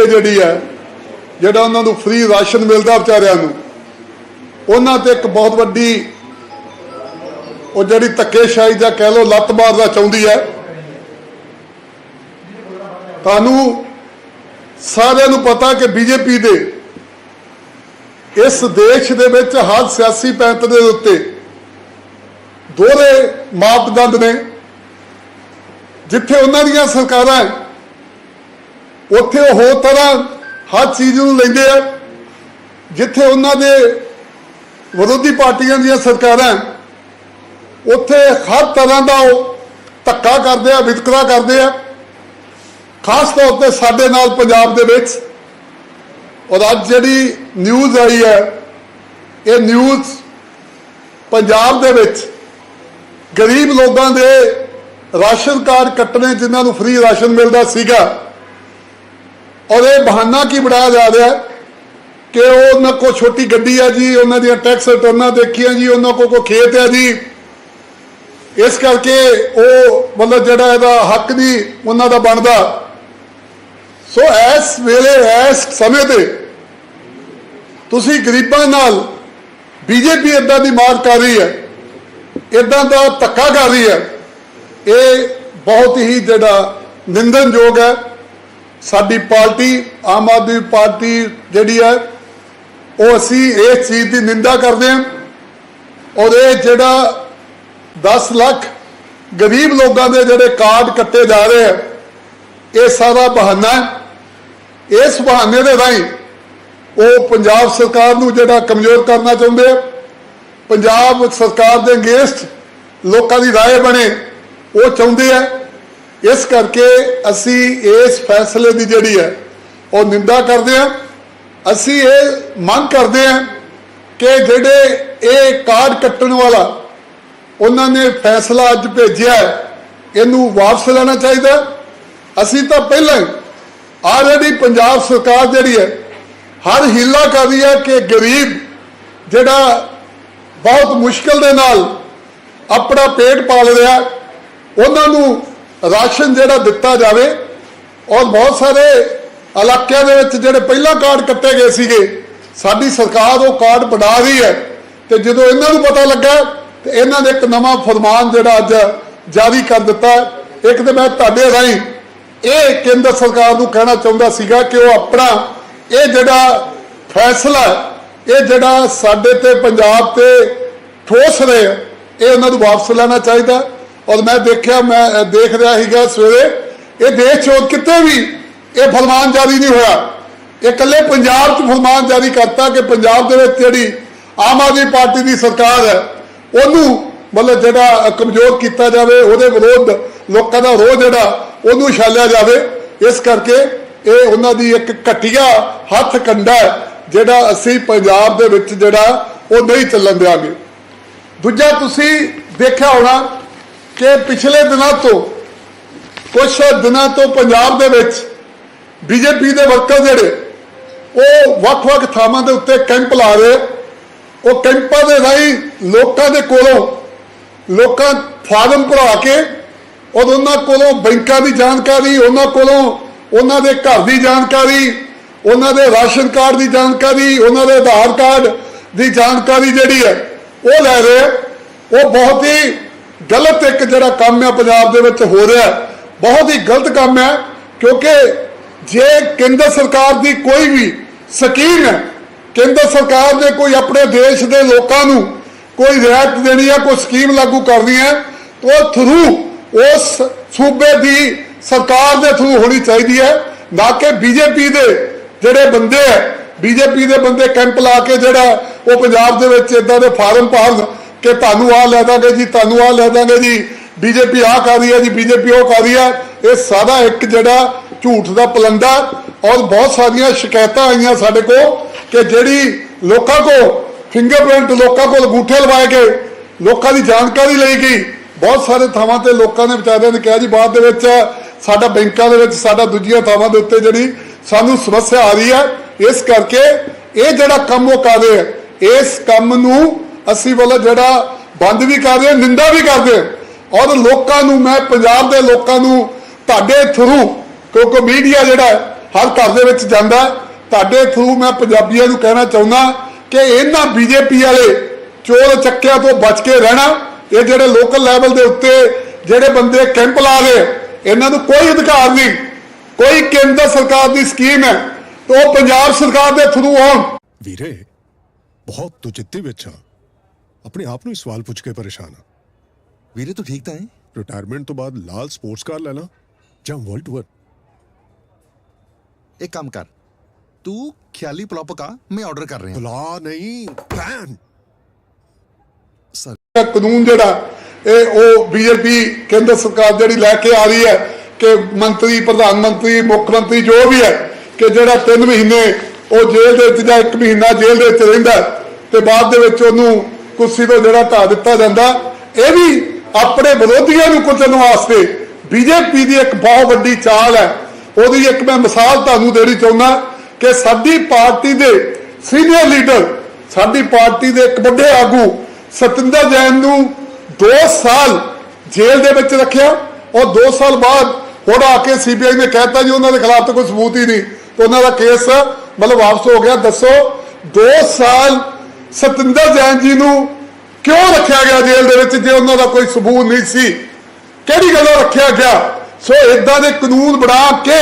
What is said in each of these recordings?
ਜਿਹੜੀ ਹੈ, ਜਿਹੜਾ ਉਹਨਾਂ ਨੂੰ ਫ੍ਰੀ ਰਾਸ਼ਨ ਮਿਲਦਾ ਵਿਚਾਰਿਆਂ ਨੂੰ, ਉਹਨਾਂ ਤੇ ਇੱਕ ਬਹੁਤ ਵੱਡੀ ਉਹ ਜਿਹੜੀ ਧੱਕੇਸ਼ਾਹੀ ਜਾਂ ਕਹਿ ਲਓ ਲੱਤ ਮਾਰਨਾ ਚਾਹੁੰਦੀ ਹੈ। ਤੁਹਾਨੂੰ ਸਾਰਿਆਂ ਨੂੰ ਪਤਾ ਕਿ ਬੀਜੇਪੀ ਦੇ ਇਸ ਦੇਸ਼ ਦੇ ਵਿੱਚ ਹਰ ਸਿਆਸੀ ਪੈਂਤ ਦੇ ਉੱਤੇ ਦੋਹਰੇ ਮਾਪਦੰਡ ਨੇ, ਜਿੱਥੇ ਉਹਨਾਂ ਦੀਆਂ ਸਰਕਾਰਾਂ ਉੱਥੇ ਉਹ ਹੋਰ ਤਰ੍ਹਾਂ ਹਰ ਚੀਜ਼ ਨੂੰ ਲੈਂਦੇ ਆ, ਜਿੱਥੇ ਉਹਨਾਂ ਦੇ ਵਿਰੋਧੀ ਪਾਰਟੀਆਂ ਦੀਆਂ ਸਰਕਾਰਾਂ ਉੱਥੇ ਹਰ ਤਰ੍ਹਾਂ ਦਾ ਉਹ ਧੱਕਾ ਕਰਦੇ ਆ, ਵਿਤਕਰਾ ਕਰਦੇ ਆ। ਖਾਸ ਤੌਰ ਤੇ ਸਾਡੇ ਨਾਲ ਪੰਜਾਬ ਦੇ ਵਿੱਚ, ਔਰ ਅੱਜ ਜਿਹੜੀ ਨਿਊਜ਼ ਆਈ ਹੈ, ਇਹ ਨਿਊਜ਼ ਪੰਜਾਬ ਦੇ ਵਿੱਚ ਗਰੀਬ ਲੋਕਾਂ ਦੇ ਰਾਸ਼ਨ ਕਾਰਡ ਕੱਟਣੇ ਜਿਨ੍ਹਾਂ ਨੂੰ ਫ੍ਰੀ ਰਾਸ਼ਨ ਮਿਲਦਾ ਸੀਗਾ ਔਰ ਇਹ ਬਹਾਨਾ ਕੀ ਬਣਾਇਆ ਜਾ ਰਿਹਾ ਹੈ ਕਿ ਉਹ ਉਹਨਾਂ ਕੋ ਛੋਟੀ ਗੱਡੀ ਆ ਜੀ, ਉਹਨਾਂ ਦੀਆਂ ਟੈਕਸ ਰਿਟਰਨਾਂ ਦੇਖੀਆਂ ਜੀ, ਉਹਨਾਂ ਕੋ ਕੋ ਖੇਤ ਹੈ ਜੀ। ਇਸ ਕਰਕੇ ਉਹ ਮਤਲਬ ਜਿਹੜਾ ਇਹਦਾ ਹੱਕ ਨਹੀਂ ਉਹਨਾਂ ਦਾ ਬਣਦਾ। ਸੋ ਇਸ ਵੇਲੇ, ਇਸ ਸਮੇਂ ਤੇ ਤੁਸੀਂ ਗਰੀਬਾਂ ਨਾਲ ਬੀਜੇਪੀ ਇਦਾਂ ਦੀ ਮਾਰ ਕਰ ਰਹੀ ਹੈ ਇਦਾਂ ਦਾ ਧੱਕਾ ਕਰ ਰਹੀ ਹੈ, ਇਹ ਬਹੁਤ ਹੀ ਜਿਹੜਾ ਨਿੰਦਨਯੋਗ ਹੈ। ਸਾਡੀ ਪਾਰਟੀ ਆਮ ਆਦਮੀ ਪਾਰਟੀ ਜਿਹੜੀ ਹੈ ਉਹ ਅਸੀਂ ਇਸ ਚੀਜ਼ ਦੀ ਨਿੰਦਾ ਕਰਦੇ ਹਾਂ ਔਰ ਇਹ ਜਿਹੜਾ 10 ਲੱਖ ਗਰੀਬ ਲੋਕਾਂ ਦੇ ਜਿਹੜੇ ਕਾਰਡ ਕੱਟੇ ਜਾ ਰਹੇ ਆ ਇਹ ਸਾਰਾ ਬਹਾਨਾ ਹੈ ਇਸ ਬਹਾਨੇ ਦੇ ਰਾਹੀਂ ਉਹ ਪੰਜਾਬ ਸਰਕਾਰ ਨੂੰ ਜਿਹੜਾ ਕਮਜ਼ੋਰ ਕਰਨਾ ਚਾਹੁੰਦੇ ਆ ਪੰਜਾਬ ਸਰਕਾਰ ਦੇ ਅਗੇਂਸਟ ਲੋਕਾਂ ਦੀ رائے ਬਣੇ ਉਹ ਚਾਹੁੰਦੇ ਆ ਇਸ ਕਰਕੇ ਅਸੀਂ ਇਸ ਫੈਸਲੇ ਦੀ ਜਿਹੜੀ ਹੈ, ਉਹ ਨਿੰਦਾ ਕਰਦੇ ਹਾਂ। ਅਸੀਂ ਇਹ ਮੰਗ ਕਰਦੇ ਹਾਂ ਕਿ ਜਿਹੜੇ ਇਹ ਕਾਰਡ ਕੱਟਣ ਵਾਲਾ, ਉਹਨਾਂ ਨੇ ਫੈਸਲਾ ਅੱਜ ਭੇਜਿਆ ਇਹਨੂੰ ਵਾਪਸ ਲੈਣਾ ਚਾਹੀਦਾ ਅਸੀਂ ਤਾਂ ਪਹਿਲਾਂ ਆਲਰੇਡੀ ਪੰਜਾਬ ਸਰਕਾਰ ਜਿਹੜੀ ਹੈ, ਹਰ ਹੀਲਾ ਕਰ ਰਹੀ ਹੈ ਕਿ ਗਰੀਬ ਜਿਹੜਾ ਬਹੁਤ ਮੁਸ਼ਕਲ ਦੇ ਨਾਲ ਆਪਣਾ ਪੇਟ ਪਾਲ ਰਿਹਾ, ਉਹਨਾਂ ਨੂੰ ਰਾਸ਼ਨ ਜਿਹੜਾ ਦਿੱਤਾ ਜਾਵੇ ਔਰ ਬਹੁਤ ਸਾਰੇ ਇਲਾਕਿਆਂ ਦੇ ਵਿੱਚ ਜਿਹੜੇ ਪਹਿਲਾਂ ਕਾਰਡ ਕੱਟੇ ਗਏ ਸੀਗੇ ਸਾਡੀ ਸਰਕਾਰ ਉਹ ਕਾਰਡ ਬਣਾ ਰਹੀ ਹੈ। ਤੇ ਜਦੋਂ ਇਹਨਾਂ ਨੂੰ ਪਤਾ ਲੱਗਾ ਤੇ ਇਹਨਾਂ ਨੇ ਇੱਕ ਨਵਾਂ ਫਰਮਾਨ ਜਿਹੜਾ ਅੱਜ ਜਾਰੀ ਕਰ ਦਿੱਤਾ। ਇੱਕ ਤੇ ਮੈਂ ਤੁਹਾਡੇ ਰਾਹੀਂ ਇਹ ਕੇਂਦਰ ਸਰਕਾਰ ਨੂੰ ਕਹਿਣਾ ਚਾਹੁੰਦਾ ਸੀਗਾ ਕਿ ਉਹ ਆਪਣਾ ਇਹ ਜਿਹੜਾ ਫੈਸਲਾ ਇਹ ਜਿਹੜਾ ਸਾਡੇ ਤੇ ਪੰਜਾਬ ਤੇ ਠੋਸ ਰਹੇ ਆ, ਇਹ ਉਹਨਾਂ ਨੂੰ ਵਾਪਸ ਲੈਣਾ ਚਾਹੀਦਾ। ਔਰ ਮੈਂ ਦੇਖਿਆ, ਮੈਂ ਦੇਖ ਰਿਹਾ ਸੀਗਾ ਸਵੇਰੇ, ਇਹ ਦੇਸ਼ ਚੋਂ ਕਿਤੇ ਵੀ ਇਹ ਫਰਮਾਨ ਜਾਰੀ ਨਹੀਂ ਹੋਇਆ। ਇਹ ਇਕੱਲੇ ਪੰਜਾਬ 'ਚ ਫਰਮਾਨ ਜਾਰੀ ਕਰਤਾ ਕਿ ਪੰਜਾਬ ਦੇ ਵਿੱਚ ਜਿਹੜੀ ਆਮ ਆਦਮੀ ਪਾਰਟੀ ਦੀ ਸਰਕਾਰ ਹੈ, ਉਹਨੂੰ ਮਤਲਬ ਜਿਹੜਾ ਕਮਜ਼ੋਰ ਕੀਤਾ ਜਾਵੇ, ਉਹਦੇ ਵਿਰੋਧ ਲੋਕਾਂ ਦਾ ਰੋਹ ਜਿਹੜਾ, ਉਹਨੂੰ ਛਾਲਿਆ ਜਾਵੇ। ਇਸ ਕਰਕੇ ਇਹ ਉਹਨਾਂ ਦੀ ਇੱਕ ਘਟੀਆ ਹੱਥ ਕੰਡਾ ਜਿਹੜਾ ਅਸੀਂ ਪੰਜਾਬ ਦੇ ਵਿੱਚ ਜਿਹੜਾ, ਉਹ ਨਹੀਂ ਚੱਲਣ ਦਿਆਂਗੇ। ਦੂਜਾ ਤੁਸੀਂ ਦੇਖਿਆ ਹੋਣਾ ਕਿ ਪਿਛਲੇ ਦਿਨਾਂ ਤੋਂ ਕੁਝ ਦਿਨਾਂ ਤੋਂ ਪੰਜਾਬ ਦੇ ਵਿੱਚ ਬੀਜੇਪੀ ਦੇ ਵਰਕਰ ਜਿਹੜੇ, ਉਹ ਵੱਖ-ਵੱਖ ਥਾਵਾਂ ਦੇ ਉੱਤੇ ਕੈਂਪ ਲਾ ਰਹੇ। ਉਹ ਕੈਂਪਾਂ ਦੇ ਰਾਹੀਂ ਲੋਕਾਂ ਦੇ ਕੋਲੋਂ ਲੋਕਾਂ ਫਾਰਮ ਭਰਾ ਕੇ, ਔਰ ਉਹਨਾਂ ਕੋਲੋਂ ਬੈਂਕਾਂ ਦੀ ਜਾਣਕਾਰੀ, ਉਹਨਾਂ ਕੋਲੋਂ ਉਹਨਾਂ ਦੇ ਘਰ ਦੀ ਜਾਣਕਾਰੀ, ਉਹਨਾਂ ਦੇ ਰਾਸ਼ਨ ਕਾਰਡ ਦੀ ਜਾਣਕਾਰੀ, ਉਹਨਾਂ ਦੇ ਆਧਾਰ ਕਾਰਡ ਦੀ ਜਾਣਕਾਰੀ ਜਿਹੜੀ ਹੈ, ਉਹ ਲੈ ਰਹੇ। ਉਹ ਬਹੁਤ ਹੀ ਗਲਤ ਇੱਕ ਜਿਹੜਾ ਕੰਮ ਹੈ ਪੰਜਾਬ ਦੇ ਵਿੱਚ ਹੋ ਰਿਹਾ ਬਹੁਤ ਹੀ ਗਲਤ ਕੰਮ ਹੈ, ਕਿਉਂਕਿ ਜੇ ਕੇਂਦਰ ਸਰਕਾਰ ਦੀ ਕੋਈ ਵੀ ਸਕੀਮ ਹੈ, ਕੇਂਦਰ ਸਰਕਾਰ ਨੇ ਕੋਈ ਆਪਣੇ ਦੇਸ਼ ਦੇ ਲੋਕਾਂ ਨੂੰ ਕੋਈ ਰਿਆਇਤ ਦੇਣੀ ਹੈ ਕੋਈ ਸਕੀਮ ਲਾਗੂ ਕਰਨੀ ਹੈ ਉਹ ਥਰੂ ਉਸ ਸੂਬੇ ਦੀ ਸਰਕਾਰ ਦੇ ਥਰੂ ਹੋਣੀ ਚਾਹੀਦੀ ਹੈ, ਨਾ ਕਿ ਬੀਜੇਪੀ ਦੇ ਜਿਹੜੇ ਬੰਦੇ ਹੈ, ਬੀਜੇਪੀ ਦੇ ਬੰਦੇ ਕੈਂਪ ਲਾ ਕੇ ਜਿਹੜਾ ਉਹ ਪੰਜਾਬ ਦੇ ਵਿੱਚ ਇਦਾਂ ਦੇ ਫਾਰਮ ਭਰਨ ਕਿ ਤੁਹਾਨੂੰ ਆ ਲੈ ਦਾਂਗੇ ਜੀ, ਤੁਹਾਨੂੰ ਆ ਲੈ ਦਾਂਗੇ ਜੀ। ਬੀਜੇਪੀ ਆ ਕਰ ਰਹੀ ਹੈ ਜੀ ਬੀਜੇਪੀ ਉਹ ਕਰ ਰਹੀ ਹੈ। ਇਹ ਸਾਰਾ ਇੱਕ ਜਿਹੜਾ ਝੂਠ ਦਾ ਪਲੰਦਾ ਔਰ ਬਹੁਤ ਸਾਰੀਆਂ ਸ਼ਿਕਾਇਤਾਂ ਆਈਆਂ ਸਾਡੇ ਕੋਲ ਕਿ ਜਿਹੜੀ ਲੋਕਾਂ ਕੋ ਫਿੰਗਰਪ੍ਰਿੰਟ ਲੋਕਾਂ ਕੋਲ ਅੰਗੂਠੇ ਲਵਾਏ ਗਏ, ਲੋਕਾਂ ਦੀ ਜਾਣਕਾਰੀ ਲਈ ਗਈ। ਬਹੁਤ ਸਾਰੇ ਥਾਵਾਂ ਤੇ ਲੋਕਾਂ ਨੇ ਵਿਚਾਰਿਆਂ ਨੇ ਕਿਹਾ ਜੀ, ਬਾਅਦ ਦੇ ਵਿੱਚ ਸਾਡਾ ਬੈਂਕਾਂ ਦੇ ਵਿੱਚ, ਸਾਡਾ ਦੂਜੀਆਂ ਥਾਵਾਂ ਦੇ ਉੱਤੇ ਜਿਹੜੀ ਸਾਨੂੰ ਸਮੱਸਿਆ ਆ ਰਹੀ ਹੈ, ਇਸ ਕਰਕੇ ਇਹ ਜਿਹੜਾ ਕੰਮ ਉਹ ਕਰ ਰਹੇ ਇਸ ਕੰਮ ਨੂੰ ਅਸੀਂ ਵੱਲ ਜਿਹੜਾ ਬੰਦ ਵੀ ਕਰਦੇ ਨਿੰਦਾ ਵੀ ਕਰਦੇ ਹਾਂ। ਔਰ ਲੋਕਾਂ ਨੂੰ, ਮੈਂ ਪੰਜਾਬ ਦੇ ਲੋਕਾਂ ਨੂੰ ਤੁਹਾਡੇ ਥਰੂ ਕਿਉਂਕਿ ਮੀਡੀਆ ਜਿਹੜਾ ਹਰ ਘਰ ਦੇ ਵਿੱਚ ਜਾਂਦਾ ਤੁਹਾਡੇ ਥਰੂ ਮੈਂ ਪੰਜਾਬੀਆਂ ਨੂੰ ਕਹਿਣਾ ਚਾਹੁੰਦਾ ਕਿ ਇਹਨਾਂ ਬੀਜੇਪੀ ਵਾਲੇ ਚੋਰ ਚੱਕਿਆਂ ਤੋਂ ਬਚ ਕੇ ਰਹਿਣਾ, ਇਹ ਜਿਹੜੇ ਲੋਕਲ ਲੈਵਲ ਦੇ ਉੱਤੇ ਜਿਹੜੇ ਬੰਦੇ ਕੈਂਪ ਲਾ ਰਹੇ, ਇਹਨਾਂ ਨੂੰ ਕੋਈ ਅਧਿਕਾਰ ਨਹੀਂ। ਕੋਈ ਕੇਂਦਰ ਸਰਕਾਰ ਦੀ ਸਕੀਮ ਹੈ, ਤਾਂ ਉਹ ਪੰਜਾਬ ਸਰਕਾਰ ਦੇ ਥਰੂ ਆਉਣ ਵੀਰੇ, ਬਹੁਤ ਤੂੰ ਵਿੱਚ ਆ। ਆਪਣੇ ਆਪ ਨੂੰ ਹੀ ਸਵਾਲ ਪੁੱਛ ਕੇ ਪਰੇਸ਼ਾਨ ਆ ਵੀਰੇ ਤੂੰ ਠੀਕ ਤਾਂ ਹੈ ਰਿਟਾਇਰਮੈਂਟ ਤੋਂ ਬਾਅਦ ਲਾਲ ਸਪੋਰਟਸ ਕਾਰ ਲੈ ਲਾ ਜਾਂ ਵਰਲਡ ਟੂਰ ਇੱਕ ਕੰਮ ਕਰ ਤੂੰ ਖਿਆਲੀ ਪੁਲਾਓ ਪਕਾ ਮੈਂ ਆਰਡਰ ਕਰ ਰਿਹਾ ਬੁਲਾ ਨਹੀਂ ਸਰ ਇਹ ਕਾਨੂੰਨ ਜਿਹੜਾ ਇਹ ਉਹ ਬੀਜੇਪੀ ਕੇਂਦਰ ਸਰਕਾਰ ਜਿਹੜੀ ਲੈ ਕੇ ਆ ਰਹੀ ਹੈ ਕਿ ਮੰਤਰੀ ਪ੍ਰਧਾਨ ਮੰਤਰੀ ਮੁੱਖ ਮੰਤਰੀ ਜੋ ਵੀ ਹੈ ਕਿ ਜਿਹੜਾ 3 ਮਹੀਨੇ ਉਹ ਜੇਲ੍ਹ ਦੇ ਵਿੱਚ ਜਾਂ 1 ਮਹੀਨਾ ਜੇਲ੍ਹ ਦੇ ਵਿੱਚ ਰਹਿੰਦਾ ਹੈ ਤੇ ਬਾਅਦ ਦੇ ਵਿੱਚ ਉਹਨੂੰ ਕੁਰਸੀ ਤੋਂ ਜਿਹੜਾ ਢਾ ਦਿੱਤਾ ਜਾਂਦਾ, ਇਹ ਵੀ ਆਪਣੇ ਵਿਰੋਧੀਆਂ ਨੂੰ ਕੁਚਲਣ ਵਾਸਤੇ। ਬੀਜੇਪੀ ਦੀ ਇੱਕ ਬਹੁਤ ਵੱਡੀ ਚਾਲ ਹੈ। ਉਹਦੀ ਇੱਕ ਮੈਂ ਮਿਸਾਲ ਤੁਹਾਨੂੰ ਦੇਣੀ ਚਾਹੁੰਦਾ ਕਿ ਸਾਡੀ ਪਾਰਟੀ ਦੇ ਸੀਨੀਅਰ ਲੀਡਰ ਸਾਡੀ ਪਾਰਟੀ ਦੇ ਇੱਕ ਵੱਡੇ ਆਗੂ ਸਤਿੰਦਰ ਜੈਨ ਨੂੰ 2 ਸਾਲ ਜੇਲ੍ਹ ਦੇ ਵਿੱਚ ਰੱਖਿਆ। ਔਰ 2 ਸਾਲ ਬਾਅਦ ਹੁਣ ਆ ਕੇ ਸੀਬੀਆਈ ਨੇ ਕਹਿਤਾ ਜੀ, ਉਹਨਾਂ ਦੇ ਖਿਲਾਫ ਤਾਂ ਕੋਈ ਸਬੂਤ ਹੀ ਨਹੀਂ। ਉਹਨਾਂ ਦਾ ਕੇਸ ਮਤਲਬ ਵਾਪਸ ਹੋ ਗਿਆ। ਦੱਸੋ 2 ਸਾਲ ਸਤਿੰਦਰ ਜੈਨ ਜੀ ਨੂੰ ਕਿਉਂ ਰੱਖਿਆ ਗਿਆ ਜੇਲ੍ਹ ਦੇ ਵਿੱਚ ਜੇ ਉਹਨਾਂ ਦਾ ਕੋਈ ਸਬੂਤ ਨਹੀਂ ਸੀ? ਕਿਹੜੀ ਗੱਲੋਂ ਰੱਖਿਆ ਗਿਆ? ਸੋ ਇਦਾਂ ਦੇ ਕਾਨੂੰਨ ਬਣਾ ਕੇ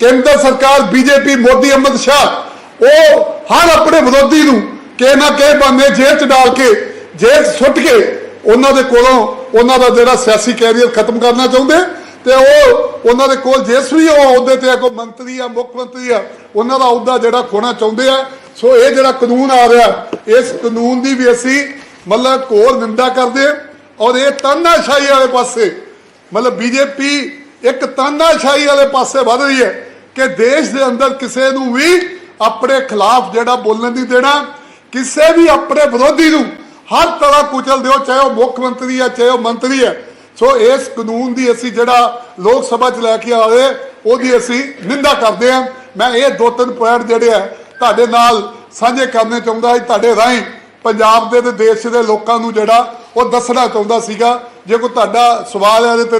ਕੇਂਦਰ ਸਰਕਾਰ, ਬੀਜੇਪੀ, ਮੋਦੀ ਅਹਿਮਦ ਸ਼ਾਹ, ਉਹ ਹਰ ਆਪਣੇ ਵਿਰੋਧੀ ਨੂੰ ਕਿ ਨਾ ਕਿ ਬੰਦੇ ਜੇਲ੍ਹ ਚ ਡਾਲ ਕੇ, ਜੇਲ੍ਹ 'ਚ ਸੁੱਟ ਕੇ ਉਹਨਾਂ ਦੇ ਕੋਲੋਂ ਉਹਨਾਂ ਦਾ ਜਿਹੜਾ ਸਿਆਸੀ ਕੈਰੀਅਰ ਖਤਮ ਕਰਨਾ ਚਾਹੁੰਦੇ ਤੇ ਉਹ ਉਹਨਾਂ ਦੇ ਕੋਲ ਜਿਸ ਵੀ ਉਹ ਅਹੁਦੇ ਤੇ ਆ, ਕੋਈ ਮੰਤਰੀ ਆ, ਮੁੱਖ ਮੰਤਰੀ ਆ, ਉਹਨਾਂ ਦਾ ਅਹੁਦਾ ਜਿਹੜਾ ਖੋਣਾ ਚਾਹੁੰਦੇ ਆ। ਸੋ ਇਹ ਜਿਹੜਾ ਕਾਨੂੰਨ ਆ ਰਿਹਾ, ਇਸ ਕਾਨੂੰਨ ਦੀ ਵੀ ਅਸੀਂ ਮਤਲਬ ਘੋਰ ਨਿੰਦਾ ਕਰਦੇ ਆ ਔਰ ਇਹ ਤਾਨਾਸ਼ਾਹੀ ਵਾਲੇ ਪਾਸੇ, ਮਤਲਬ ਬੀਜੇਪੀ ਇੱਕ ਤਾਨਾਸ਼ਾਹੀ ਵਾਲੇ ਪਾਸੇ ਵੱਧ ਰਹੀ ਹੈ ਕਿ ਦੇਸ਼ ਦੇ ਅੰਦਰ ਕਿਸੇ ਨੂੰ ਵੀ ਆਪਣੇ ਖਿਲਾਫ ਜਿਹੜਾ ਬੋਲਣ ਨਹੀਂ ਦੇਣਾ, ਕਿਸੇ ਵੀ ਆਪਣੇ ਵਿਰੋਧੀ ਨੂੰ ਹਰ ਤਰ੍ਹਾਂ ਕੁਚਲ ਦਿਓ, ਚਾਹੇ ਉਹ ਮੁੱਖ ਮੰਤਰੀ ਹੈ, ਚਾਹੇ ਉਹ ਮੰਤਰੀ ਹੈ। ਸੋ ਇਸ ਕਾਨੂੰਨ ਦੀ ਅਸੀਂ ਜਿਹੜਾ ਲੋਕ ਸਭਾ 'ਚ ਲੈ ਕੇ ਆ ਰਹੇ ਉਹਦੀ ਅਸੀਂ ਨਿੰਦਾ ਕਰਦੇ ਹਾਂ। ਮੈਂ ਇਹ ਦੋ ਤਿੰਨ ਪੁਆਇੰਟ ਜਿਹੜੇ ਆ ਤੁਹਾਡੇ ਨਾਲ ਸਾਂਝੇ ਕਰਨੇ ਚਾਹੁੰਦਾ ਸੀ, ਤੁਹਾਡੇ ਰਾਹੀਂ ਪੰਜਾਬ ਦੇ ਤੇ ਦੇਸ਼ ਦੇ ਲੋਕਾਂ ਨੂੰ ਜਿਹੜਾ ਉਹ ਦੱਸਣਾ ਚਾਹੁੰਦਾ ਸੀਗਾ। ਜੇ ਕੋਈ ਤੁਹਾਡਾ ਸਵਾਲ ਹੈ ਇਹਦੇ ਤੇ